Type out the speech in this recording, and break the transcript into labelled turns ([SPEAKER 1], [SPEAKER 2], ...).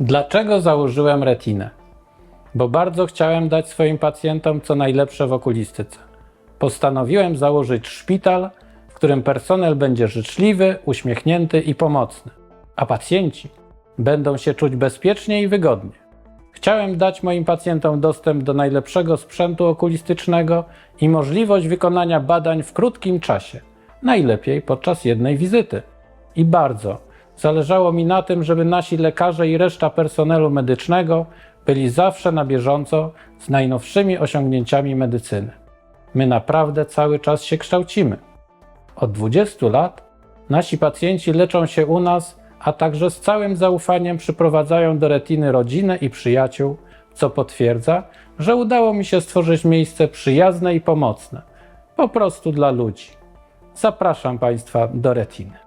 [SPEAKER 1] Dlaczego założyłem retinę? Bo bardzo chciałem dać swoim pacjentom co najlepsze w okulistyce. Postanowiłem założyć szpital, w którym personel będzie życzliwy, uśmiechnięty i pomocny, a pacjenci będą się czuć bezpiecznie i wygodnie. Chciałem dać moim pacjentom dostęp do najlepszego sprzętu okulistycznego i możliwość wykonania badań w krótkim czasie, najlepiej podczas jednej wizyty. I bardzo zależało mi na tym, żeby nasi lekarze i reszta personelu medycznego byli zawsze na bieżąco z najnowszymi osiągnięciami medycyny. My naprawdę cały czas się kształcimy. Od 20 lat nasi pacjenci leczą się u nas, a także z całym zaufaniem przyprowadzają do retiny rodzinę i przyjaciół, co potwierdza, że udało mi się stworzyć miejsce przyjazne i pomocne, po prostu dla ludzi. Zapraszam Państwa do retiny.